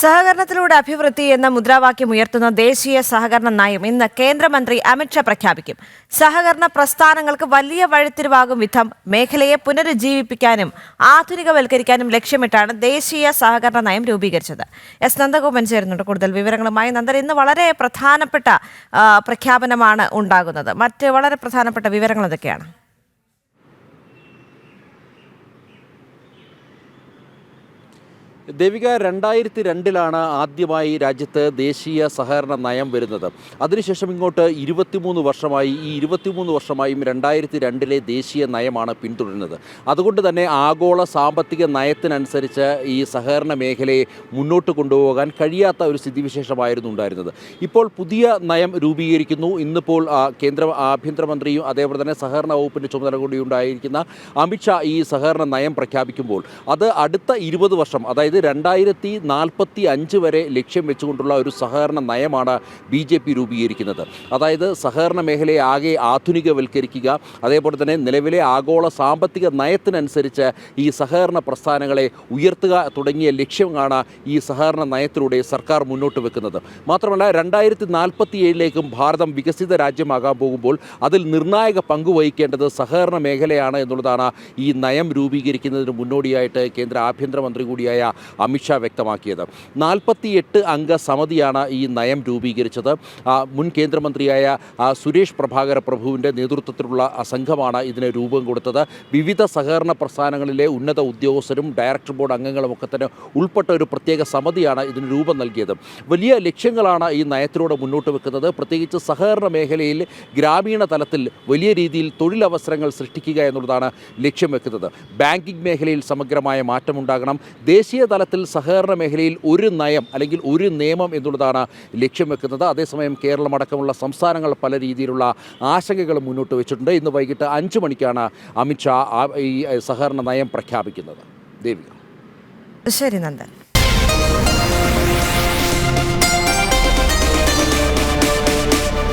സഹകരണത്തിലൂടെ അഭിവൃദ്ധി എന്ന മുദ്രാവാക്യം ഉയർത്തുന്ന ദേശീയ സഹകരണ നയം ഇന്ന് കേന്ദ്രമന്ത്രി അമിത്ഷാ പ്രഖ്യാപിക്കും. സഹകരണ പ്രസ്ഥാനങ്ങൾക്ക് വലിയ വഴിത്തിരിവാകും വിധം മേഖലയെ പുനരുജ്ജീവിപ്പിക്കാനും ആധുനികവൽക്കരിക്കാനും ലക്ഷ്യമിട്ടാണ് ദേശീയ സഹകരണ നയം രൂപീകരിച്ചത്. എസ് നന്ദഗോപൻ ചേരുന്നുണ്ട്. കൂടുതൽ വിവരങ്ങളുമായി നന്ദർ ഇന്ന് വളരെ പ്രധാനപ്പെട്ട പ്രഖ്യാപനമാണ് ഉണ്ടാകുന്നത്. മറ്റ് വളരെ പ്രധാനപ്പെട്ട വിവരങ്ങൾ എന്തൊക്കെയാണ്? ദേവിക രണ്ടായിരത്തി രണ്ടിലാണ് ആദ്യമായി രാജ്യത്ത് ദേശീയ സഹകരണ നയം വരുന്നത്. അതിനുശേഷം ഇങ്ങോട്ട് ഇരുപത്തിമൂന്ന് വർഷമായി ഈ ഇരുപത്തിമൂന്ന് വർഷമായും രണ്ടായിരത്തി രണ്ടിലെ ദേശീയ നയമാണ് പിന്തുടരുന്നത്. അതുകൊണ്ട് തന്നെ ആഗോള സാമ്പത്തിക നയത്തിനനുസരിച്ച് ഈ സഹകരണ മേഖലയെ മുന്നോട്ട് കൊണ്ടുപോകാൻ കഴിയാത്ത ഒരു സ്ഥിതിവിശേഷമായിരുന്നു ഉണ്ടായിരുന്നത്. ഇപ്പോൾ പുതിയ നയം രൂപീകരിക്കുന്നു. ഇന്നിപ്പോൾ കേന്ദ്ര ആഭ്യന്തരമന്ത്രിയും അതേപോലെ തന്നെ സഹകരണ വകുപ്പിന്റെ ചുമതല കൂടി ഉണ്ടായിരിക്കുന്ന അമിത്ഷാ ഈ സഹകരണ നയം പ്രഖ്യാപിക്കുമ്പോൾ അത് അടുത്ത ഇരുപത് വർഷം അതായത് രണ്ടായിരത്തി നാൽപ്പത്തി അഞ്ച് വരെ ലക്ഷ്യം വെച്ചുകൊണ്ടുള്ള ഒരു സഹകരണ നയമാണ് ബി ജെ പി രൂപീകരിക്കുന്നത്. അതായത് സഹകരണ മേഖലയെ ആകെ ആധുനികവൽക്കരിക്കുക അതേപോലെ തന്നെ നിലവിലെ ആഗോള സാമ്പത്തിക നയത്തിനനുസരിച്ച് ഈ സഹകരണ പ്രസ്ഥാനങ്ങളെ ഉയർത്തുക തുടങ്ങിയ ലക്ഷ്യമാണ് ഈ സഹകരണ നയത്തിലൂടെ സർക്കാർ മുന്നോട്ട് വെക്കുന്നത്. മാത്രമല്ല രണ്ടായിരത്തി നാൽപ്പത്തി ഏഴിലേക്കും ഭാരതം വികസിത രാജ്യമാകാൻ പോകുമ്പോൾ അതിൽ നിർണായക പങ്ക് വഹിക്കേണ്ടത് സഹകരണ മേഖലയാണ് എന്നുള്ളതാണ് ഈ നയം രൂപീകരിക്കുന്നതിന് മുന്നോടിയായിട്ട് കേന്ദ്ര ആഭ്യന്തരമന്ത്രി കൂടിയായ അമിത്ഷാ വ്യക്തമാക്കിയത്. നാൽപ്പത്തിയെട്ട് അംഗ സമിതിയാണ് ഈ നയം രൂപീകരിച്ചത്. മുൻ കേന്ദ്രമന്ത്രിയായ സുരേഷ് പ്രഭാകര പ്രഭുവിന്റെ നേതൃത്വത്തിലുള്ള സംഘമാണ് ഇതിന് രൂപം കൊടുത്തത്. വിവിധ സഹകരണ പ്രസ്ഥാനങ്ങളിലെ ഉന്നത ഉദ്യോഗസ്ഥരും ഡയറക്ടർ ബോർഡ് അംഗങ്ങളും ഒക്കെ തന്നെ ഉൾപ്പെട്ട ഒരു പ്രത്യേക സമിതിയാണ് ഇതിന് രൂപം നൽകിയത്. വലിയ ലക്ഷ്യങ്ങളാണ് ഈ നയത്തിലൂടെ മുന്നോട്ട് വെക്കുന്നത്. പ്രത്യേകിച്ച് സഹകരണ മേഖലയിൽ ഗ്രാമീണ തലത്തിൽ വലിയ രീതിയിൽ തൊഴിലവസരങ്ങൾ സൃഷ്ടിക്കുക എന്നുള്ളതാണ് ലക്ഷ്യം വെക്കുന്നത്. ബാങ്കിംഗ് മേഖലയിൽ സമഗ്രമായ മാറ്റമുണ്ടാകണം. ദേശീയ തലത്തിൽ സഹകരണ മേഖലയിൽ ഒരു നയം അല്ലെങ്കിൽ ഒരു നിയമം എന്നുള്ളതാണ് ലക്ഷ്യം വെക്കുന്നത്. അതേസമയം കേരളം അടക്കമുള്ള സംസ്ഥാനങ്ങൾ പല രീതിയിലുള്ള ആശങ്കകൾ മുന്നോട്ട് വെച്ചിട്ടുണ്ട്. ഇന്ന് വൈകിട്ട് അഞ്ച് മണിക്കാണ് അമിത്ഷാ ഈ സഹകരണ നയം പ്രഖ്യാപിക്കുന്നത്. ദേവിക. ശരി നന്ദൻ.